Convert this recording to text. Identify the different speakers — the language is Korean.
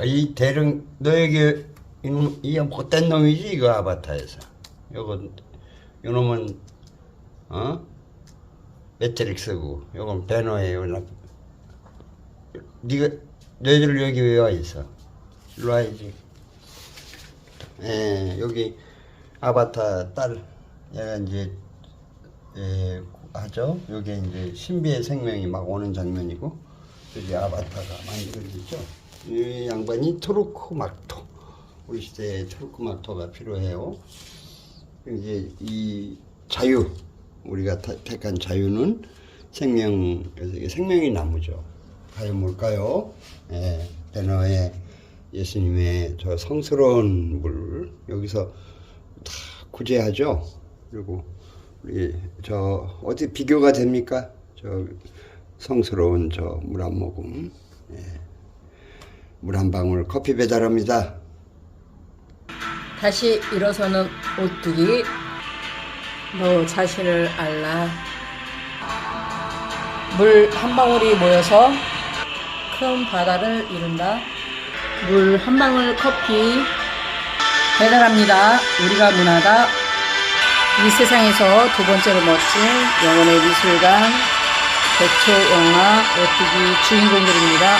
Speaker 1: 아, 이 대령 너 여기 이놈 이 못된 놈이지 이거 아바타에서. 요거 요놈은 어 매트릭스고 요건 배너예요. 나- 네가 너희들 여기 왜 와 있어? 일로 와야지. 예, 여기 아바타 딸 얘가 이제 예, 하죠. 여기 이제 신비의 생명이 막 오는 장면이고 여기 아바타가 만들어지죠. 이 양반이 토르코 막토 우리 시대에 토르코 막토가 필요해요. 이제 이 자유 우리가 타- 택한 자유는 생명 생명이 나무죠. 과연 뭘까요? 예, 배너에 예수님의 저 성스러운 물 여기서 다 구제하죠. 그리고 우리 저 어디 비교가 됩니까? 저 성스러운 저 물 한 모금, 물 한 방울 커피 배달합니다.
Speaker 2: 다시 일어서는 오뚜기. 너 자신을 알라. 물 한 방울이 모여서 큰 바다를 이룬다. 물 한 방울 커피 배달합니다. 우리가 문화다 이 세상에서 두 번째로 멋진 영혼의 미술관 백초 영화 오뚜기 주인공들입니다